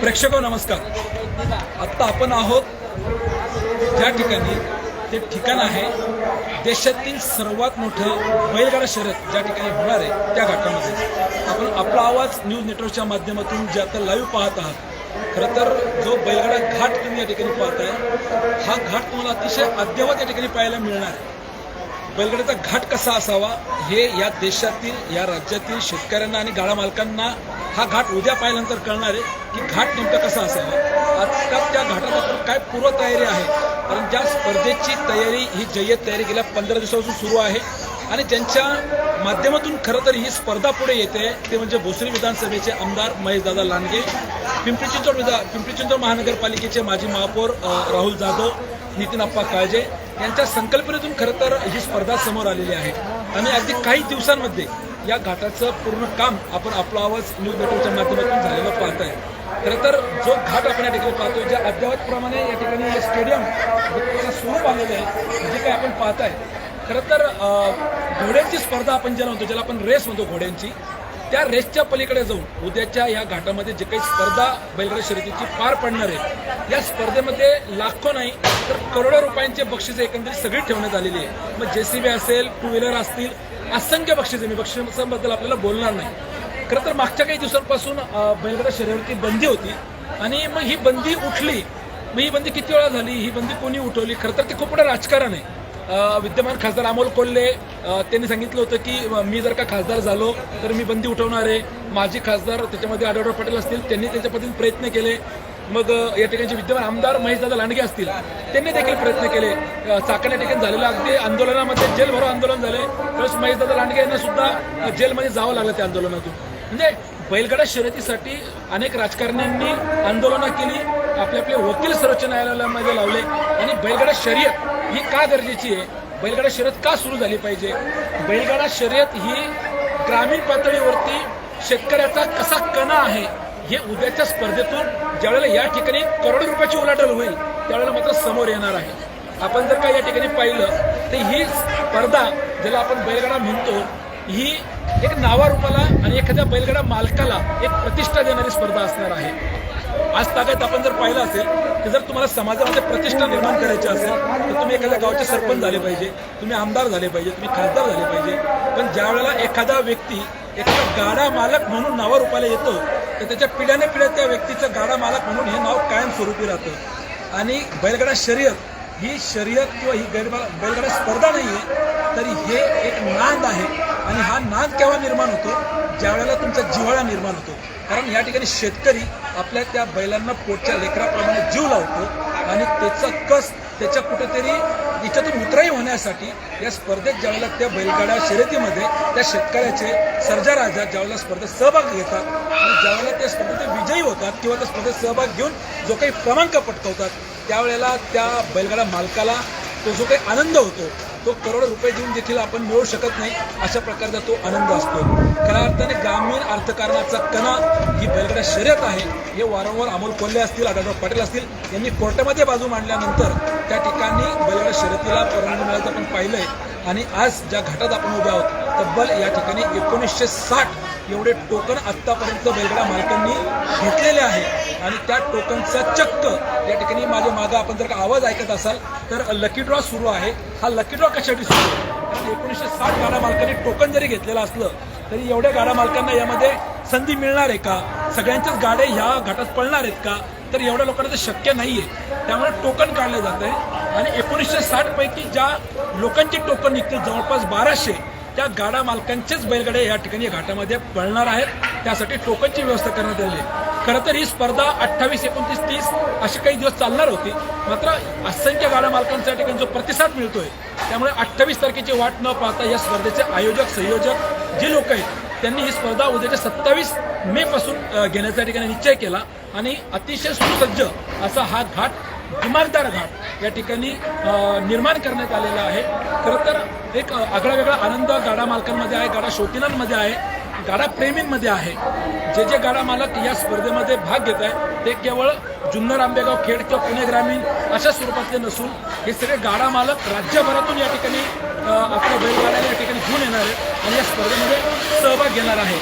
प्रेक्षक नमस्कार. आत्ता आपण आहोत ज्या ठिकाणी ते ठिकाण आहे देशातील सर्वात मोठं बैलगाडा शर्यत ज्या ठिकाणी होणार आहे त्या घाटामध्ये. आपण आपला आवाज न्यूज नेटवर्कच्या माध्यमातून जे आता लाईव्ह पाहत आहात खरं तर जो बैलगाडा घाट तुम्ही या ठिकाणी पाहताय हा घाट तुम्हाला अतिशय अद्ययावत या ठिकाणी पाहायला मिळणार आहे. बैलगाड्याचा घाट कसा असावा हे या देशातील या राज्यातील शेतकऱ्यांना आणि गाळा मालकांना हा घाट उद्या पाहिल्यानंतर कळणार आहे की घाट नेमका कसा असावा आजकाल त्या घाटात आपण काय पूर्वतयारी आहे? कारण ज्या स्पर्धेची तयारी ही जय्यत तयारी गेल्या पंधरा दिवसापासून सुरू आहे. आणि ज्यांच्या माध्यमातून खरं तर ही स्पर्धा पुढे येते ते म्हणजे भोसरी विधानसभेचे आमदार महेशदादा लांडगे पिंपरी चिंचवड विधा पिंपरी चिंचवड महानगरपालिकेचे माजी महापौर राहुल जाधव नितीन अप्पा काळजे यांच्या संकल्पनेतून खरं तर ही स्पर्धा समोर आलेली आहे. आणि अगदी काही दिवसांमध्ये या घाटाचं पूर्ण काम आपण आपला आवाज न्यूज नेटवर्कच्या माध्यमातून झालेलं पाहत आहे खरं तर जो घाट आपण या ठिकाणी पाहतोय ज्या अद्ययावतप्रमाणे या ठिकाणी हे स्टेडियम स्वरूप आलेलं आहे जे काही आपण पाहताय. खरं तर घोड्यांची स्पर्धा आपण ज्याला म्हणतो ज्याला आपण रेस म्हणतो घोड्यांची त्या रेसच्या पलीकडे जाऊन उद्याच्या या घाटामध्ये जे काही स्पर्धा बैलगाडी शर्यतीची पार पडणार आहे या स्पर्धेमध्ये लाखो नाही तर करोडो रुपयांचे बक्षिसे एकंदरीत सगळी ठेवण्यात आलेली आहे. मग जेसीबी असेल टू व्हीलर असतील असंख्य बक्षिसे मी बक्षिसांबद्दल आपल्याला बोलणार नाही. खरं तर मागच्या काही दिवसांपासून अ, बैलगाडा शर्यतीवरती बंदी होती आणि मग ही बंदी उठली. मग ही बंदी किती वेळा झाली? ही बंदी कोणी उठवली? खरं तर ते खूप मोठं राजकारण आहे. विद्यमान खासदार अमोल कोल्हे त्यांनी सांगितलं होतं की मी जर का खासदार झालो तर मी बंदी उठवणार आहे. माजी खासदार त्याच्यामध्ये आढळराव पटेल असतील त्यांनी त्यांच्या पद्धतीने प्रयत्न केले. मग या ठिकाणचे विद्यमान आमदार महेशदादा लांडगे असतील. त्यांनी देखील प्रयत्न केले. चाकण या ठिकाणी झालेलं अगदी आंदोलनामध्ये जेल भरो आंदोलन झाले. प्लस महेशदादा लांडगे यांना सुद्धा जेलमध्ये जावं लागलं त्या आंदोलनातून. म्हणजे बैलगाडा शर्यतीसाठी अनेक राजकारण्यांनी आंदोलनं केली. आपले आपले वकील सर्वोच्च न्यायालयामध्ये लावले. आणि बैलगाडा शर्यत ही का गरजेची आहे? बैलगाडा शर्यत का सुरू झाली पाहिजे? बैलगाडा शर्यत ही ग्रामीण पातळीवरती शेतकऱ्याचा कसा कणा आहे? हे उद्याच्या स्पर्धेतून ज्यावेळेला या ठिकाणी करोडो रुपयाची उलाढाल होईल त्यावेळेला मात्र समोर येणार आहे. आपण जर का या ठिकाणी पाहिलं तर ही स्पर्धा ज्याला आपण बैलगाडा म्हणतो ही एक नावारूपाला आणि एखाद्या बैलगाडा मालकाला एक प्रतिष्ठा देणारी स्पर्धा असणार आहे. आज ताकद आपण जर पाहिलं असेल की जर तुम्हाला समाजामध्ये प्रतिष्ठा निर्माण करायची असेल तर तुम्ही एखाद्या गावचे सरपंच झाले पाहिजे तुम्ही आमदार झाले पाहिजे तुम्ही खासदार झाले पाहिजे. पण ज्या वेळेला एखादा व्यक्ती एखादा गाडा मालक म्हणून नावारूपाला येतो तर त्याच्या पिढ्याने पिढ्या त्या व्यक्तीचं गाडा मालक म्हणून हे नाव कायमस्वरूपी राहतं. आणि बैलगाडा शर्यत ही शर्यत किंवा ही गैरबा बैलगाडा स्पर्धा नाही आहे तरी हे एक नांद आहे. आणि हा नांद केव्हा निर्माण होतो? ज्यावेळेला तुमचा जिव्हाळा निर्माण होतो. कारण या ठिकाणी शेतकरी आपल्या त्या बैलांना पोटच्या लेकराप्रमाणे जीव लावतो आणि त्याचा कस त्याच्या कुठेतरी याच्यातून उतराई होण्यासाठी या स्पर्धेत ज्यावेळेला त्या बैलगाड्या शर्यतीमध्ये त्या शेतकऱ्याचे सर्जा राजा ज्यावेळेला स्पर्धेत सहभाग घेतात आणि ज्यावेळेला त्या स्पर्धेत विजयी होतात किंवा त्या स्पर्धेत सहभाग घेऊन जो काही क्रमांक पटकवतात त्यावेळेला त्या बैलगाडा मालकाला तो जो काही आनंद होतो तो करोडो रुपये देऊन देखील आपण मिळवू शकत नाही अशा प्रकारचा तो आनंद असतो. खऱ्या अर्थाने ग्रामीण अर्थकारणाचा कणा ही बैलगडा शर्यत आहे. हे वारंवार अमोल कोल्हे असतील आढळराव पाटील असतील यांनी कोर्टामध्ये बाजू मांडल्यानंतर त्या ठिकाणी बैलगाडा शर्यतीला परवानगी मिळाल्याचं आपण पाहिलंय. आणि आज ज्या घाटात आपण उभे आहोत तब्बल या ठिकाणी एकोणीसशे साठ एवढे टोकन आत्तापर्यंत बैलगाडा मालकांनी घेतलेले आहे. आणि त्या टोकनचा चक्क या ठिकाणी माझ्या मागं आपण जर का आवाज ऐकत असाल तर लकी ड्रॉ सुरू आहे. हा लकी ड्रॉ कशासाठी सुरू आहे? कारण एकोणीसशे साठ गाडा मालकांनी टोकन जरी घेतलेलं असलं तरी एवढ्या गाडा मालकांना यामध्ये संधी मिळणार आहे का? सगळ्यांच्याच गाड्या ह्या घाटात पडणार आहेत का? तर एवढ्या लोकांना ते शक्य नाहीये. त्यामुळे टोकन काढलं जात आहे. आणि एकोणीसशे साठ पैकी ज्या लोकांची टोकन निघतील जवळपास बाराशे त्या गाडा मालकांचेच बैलगाड्या या ठिकाणी घाटामध्ये पळणार आहेत. त्यासाठी टोकनची व्यवस्था करण्यात आली आहे. खरं तर ही स्पर्धा अठ्ठावीस एकोणतीस तीस असे काही दिवस चालणार होती. मात्र असंख्य गाड्या मालकांचा ठिकाणी जो प्रतिसाद मिळतोय त्यामुळे अठ्ठावीस तारखेची वाट न पाहता या स्पर्धेचे आयोजक संयोजक जे लोक आहेत त्यांनी ही स्पर्धा उद्याच्या सत्तावीस मे पासून घेण्याचा ठिकाणी निश्चय केला. आणि अतिशय सुसज्ज असा हा घाट दिमागदार घाट या ठिकाणी निर्माण करण्यात आलेला आहे. खरं तर एक आगळा वेगळा आनंद गाडा मालकांमध्ये आहे गाडा शौकीनांमध्ये आहे. गाडा प्रेमींमध्ये आहे. जे जे गाडा मालक या स्पर्धेमध्ये भाग घेत आहे ते केवळ जुन्नर आंबेगाव खेड किंवा पुणे ग्रामीण अशा स्वरूपातले नसून हे सगळे गाडा मालक राज्यभरातून या ठिकाणी आपल्या बैलगाड्याला या ठिकाणी घेऊन येणार आहेत आणि या स्पर्धेमध्ये सहभाग घेणार आहे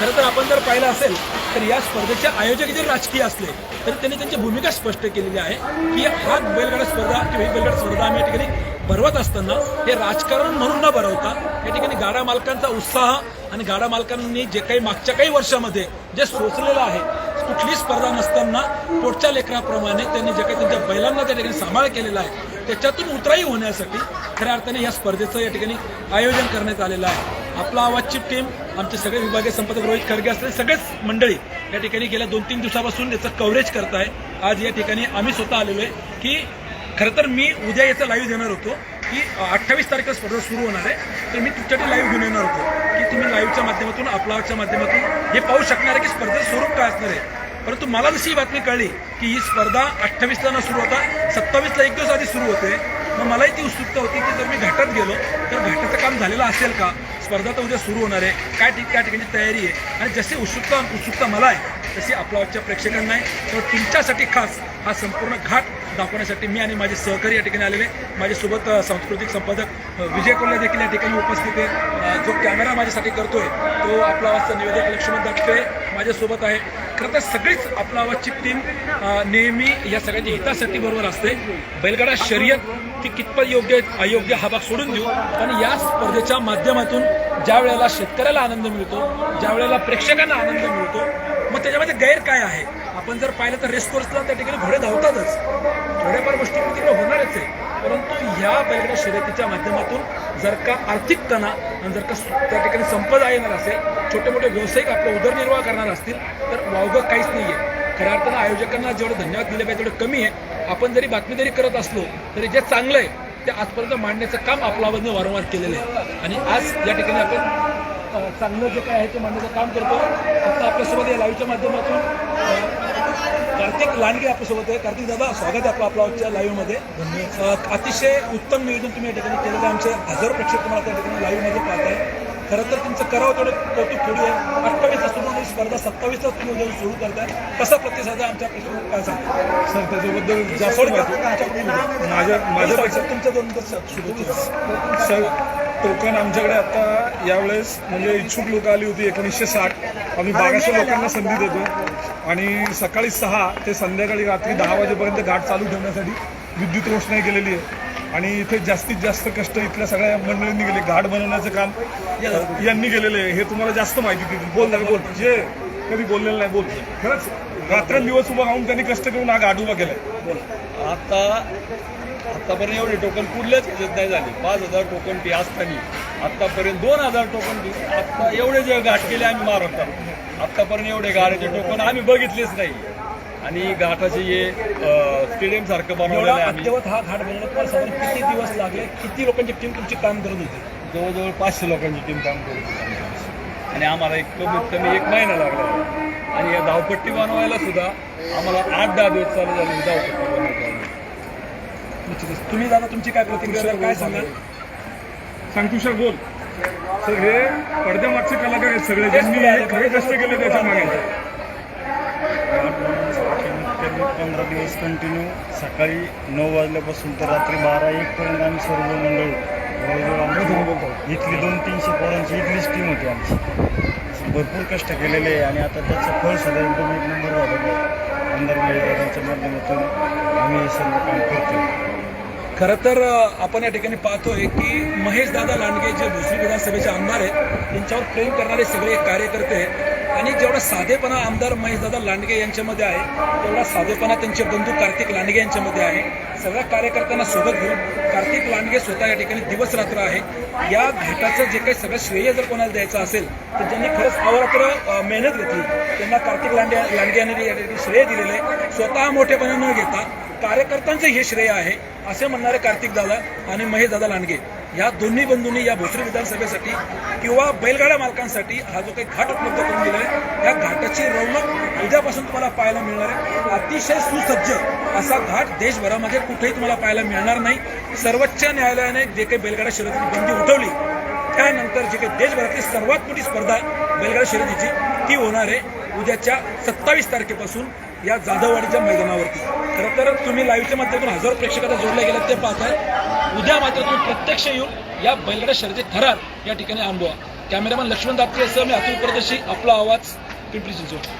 खरं तर आपण जर पाहिलं असेल तर या स्पर्धेचे आयोजक जर राजकीय असले तरी त्यांनी त्यांची भूमिका स्पष्ट केलेली आहे की हा बैलगाडा स्पर्धा किंवा ही बैलगाडा स्पर्धा आम्ही या ठिकाणी भरवत असताना हे राजकारण म्हणून न भरवता या ठिकाणी गाडा मालकांचा उत्साह आणि गाडा मालकांनी जे काही मागच्या काही वर्षामध्ये जे सोचलेलं आहे कुठली स्पर्धा नसताना पोटच्या लेकराप्रमाणे त्यांनी जे काही त्यांच्या बैलांना त्या ठिकाणी सांभाळ केलेला आहे त्याच्यातून उतराई होण्यासाठी खऱ्या अर्थाने या स्पर्धेचं या ठिकाणी आयोजन करण्यात आलेलं आहे. आपला आवाजची टीम आमचे सगळे विभागीय संपादक रोहित खरगे असलेले सगळेच मंडळी या ठिकाणी गेल्या दोन तीन दिवसापासून याचं कव्हरेज करत आहे आज या ठिकाणी आम्ही स्वतः आलेलो आहे की खरं तर मी उद्या याचं लाईव्ह देणार होतो. की अठ्ठावीस तारखेला स्पर्धा सुरू होणार आहे. तर मी तुमच्याकडे लाईव्ह घेऊन येणार होतो. की तुम्ही लाईव्हच्या माध्यमातून आपलाच्या माध्यमातून हे पाहू शकणार आहे की स्पर्धेचं स्वरूप काय असणार आहे. परंतु मला जशी ही बातमी कळली की ही स्पर्धा अठ्ठावीसला न सुरू होता सत्तावीसला एक दिवस आधी सुरू होते. मग मलाही ती उत्सुकता होती की जर मी घाटात गेलो तर घाटाचं काम झालेलं असेल का? स्पर्धा तर उद्या सुरू होणार आहे. काय ठीक त्या ठिकाणी तयारी आहे. आणि जशी उत्सुकता उत्सुकता मला आहे तशी आपल्या प्रेक्षकांना आहे. तर तुमच्यासाठी खास हा संपूर्ण घाट दाखवण्यासाठी मी आणि माझे सहकारी या ठिकाणी आलेले माझ्यासोबत सांस्कृतिक संपादक विजय कोल्हे देखील या ठिकाणी उपस्थित आहे. जो कॅमेरा माझ्यासाठी करतोय तो आपला वाजता निवेदक लक्ष्मण दाखवे माझ्यासोबत आहे खरं तर सगळीच आपला आवाजची टीम नेहमी या सगळ्यांच्या हितासाठी बरोबर असते. बैलगाडा शर्यत ती कितपत योग्य आहे, अयोग्य हा भाग सोडून देऊ. पण या स्पर्धेच्या माध्यमातून ज्या वेळेला शेतकऱ्याला आनंद मिळतो ज्या वेळेला प्रेक्षकांना आनंद मिळतो मग त्याच्यामध्ये गैर काय आहे? आपण जर पाहिलं तर रेस कोर्सला त्या ठिकाणी घोडे धावतातच. थोड्याफार गोष्टी तिकडे होणारच आहे. परंतु ह्या बैलगाडा शर्यतीच्या माध्यमातून जर का आर्थिक तणा आणि जर का त्या ठिकाणी संपदा येणार असेल छोटे मोठे व्यावसायिक आपला उदरनिर्वाह करणार असतील तर वावगं काहीच नाही आहे खऱ्या अर्थानं आयोजकांना जेवढं धन्यवाद दिले पाहिजे तेवढं कमी आहे. आपण जरी बातमीदारी करत असलो तरी जे चांगलं आहे ते आजपर्यंत मांडण्याचं काम आपल्या आवाजने वारंवार केलेलं आहे. आणि आज या ठिकाणी आपण चांगलं जे काय आहे ते मांडण्याचं काम करतो आता आपल्यासोबत या लाईव्हच्या माध्यमातून कार्तिक लांडगे आपल्यासोबत आहे. कार्तिक दादा स्वागत आहे आपलं आपल्या आजच्या लाईव्हमध्ये अतिशय उत्तम नियोजन तुम्ही या ठिकाणी केलेलं आहे. आमचे हजारो प्रेक्षक तुम्हाला त्या ठिकाणी लाईव्हमध्ये पाहत आहे खरं तर तुमचं करावं तेवढं कौतुक थोडी आहे. अठ्ठावीसला सुरू होणारी स्पर्धा सत्तावीसला तुम्ही उद्या सुरू करताय. कसा प्रतिसाद आहे आमच्या प्रेक्षकांना? काय सांगता सर त्याच्याबद्दल जास्त माहिती तुमच्याकडून माझ्या तुमच्या दोन सर टोकन आमच्याकडे आता यावेळेस म्हणजे इच्छुक लोक आली होती एकोणीसशे साठ. आम्ही बाराशे लोकांना संधी देतो आणि सकाळी सहा ते संध्याकाळी रात्री दहा वाजेपर्यंत घाट चालू ठेवण्यासाठी विद्युत रोषणाई केलेली आहे. आणि इथे जास्तीत जास्त कष्ट इथल्या सगळ्या मंडळींनी केले. घाट बनवण्याचं काम यांनी केलेलं आहे. हे तुम्हाला जास्त माहिती देतील. बोल ना बोल. जे कधी बोललेलं नाही बोल. खरंच रात्रंदिवस उभा राहून त्यांनी कष्ट करून हा घाट उभा केलाय. आता आतापर्यंत एवढे टोकन कुठल्याच याच्यात नाही झाले. पाच हजार टोकन फी असताना. आतापर्यंत दोन हजार टोकन फी आता एवढे जे घाट केले आम्ही महाराष्ट्रात. आतापर्यंत एवढे गाड्याचे टोकन आम्ही बघितलेच नाही. आणि घाटाचे हे स्टेडियम सारखं बनवलेलं एवढा आहे आम्ही हा घाट बनवण्यात तुम्हाला साधारण किती दिवस लागले किती लोकांची टीम तुमची काम करत होती? जवळजवळ पाचशे लोकांची टीम काम करत होती आमची. आणि आम्हाला एक कमीत कमी एक महिना लागला. आणि या धावपट्टी बनवायला सुद्धा आम्हाला आठ दहा दिवस चालू झाले ही धावपट्टी बनवायला निश्चितच तुम्ही दादा तुमची काय प्रतिक्रिया? काय सांगाल? सांग तुषार बोल. सर हे पडद्यामागचे कलाकार आहेत सगळे. ज्यांनी हे खरे कष्ट केले त्याच्यामागे. पंधरा दिवस कंटिन्यू. सकाळी नऊ वाजल्यापासून तर रात्री बारा एक पर्यंत आम्ही सर्व मंडळी जवळजवळ आमची इथली दोन तीनशे पोरांची इथलीच टीम होती आमची. भरपूर कष्ट केलेले आहे आणि आता त्याचं फळ सुद्धा एकदम एक नंबर झालेलं आहे. आमदार महेशदारांच्या माध्यमातून आम्ही हे सर्व काम करतो खरं तर आपण या ठिकाणी पाहतोय की महेश दादा लांडगे जे भोसरी विधानसभेचे आमदार आहेत त्यांच्यावर प्रेम करणारे सगळे कार्यकर्ते आणि जेवढा साधेपणा आमदार महेशदादा लांडगे यांच्यामध्ये आहे तेवढा साधेपणा त्यांचे बंधू कार्तिक लांडगे यांच्यामध्ये आहे. सगळ्या कार्यकर्त्यांना सोबत घेऊन कार्तिक लांडगे स्वतः या ठिकाणी दिवस रात्र आहे. या घाटाचं जे काही सगळं श्रेय जर कोणाला द्यायचं असेल तर ज्यांनी खरंच अवरात्र मेहनत घेतली त्यांना कार्तिक लांडे लांडगे यांनी या ठिकाणी श्रेय दिलेलं आहे. स्वतः मोठेपणा न घेता कार्यकर्त्यांचं हे श्रेय आहे. असे म्हणणारे कार्तिक दादा आणि महेश दादा लांडगे या दोन्ही बंधूंनी या भोसरी विधानसभेसाठी किंवा बैलगाडा मालकांसाठी हा जो काही घाट उपलब्ध करून दिला आहे या घाटाची रौनक उद्यापासून तुम्हाला पाहायला मिळणार आहे. अतिशय सुसज्ज असा घाट देशभरामध्ये कुठेही तुम्हाला पाहायला मिळणार नाही. सर्वोच्च न्यायालयाने जे काही बैलगाडा शर्यतीची बंदी उठवली त्यानंतर जे काही देशभरातली सर्वात मोठी स्पर्धा बैलगाडा शर्यतीची ती होणार आहे उद्याच्या सत्तावीस तारखेपासून. या जाधववाडीच्या मैदानावरती. खरं तर तुम्ही लाईव्हच्या माध्यमातून हजारो प्रेक्षकांना जोडले गेलात ते पाहताय. उद्या मात्र तुम्ही प्रत्यक्ष येऊन या बैलगाडा शर्यतीत थरार या ठिकाणी अनुभवा कॅमेरामॅन लक्ष्मण दापके असं मी अतुल परदेशी आपला आवाज पिंपरी चिंचवड.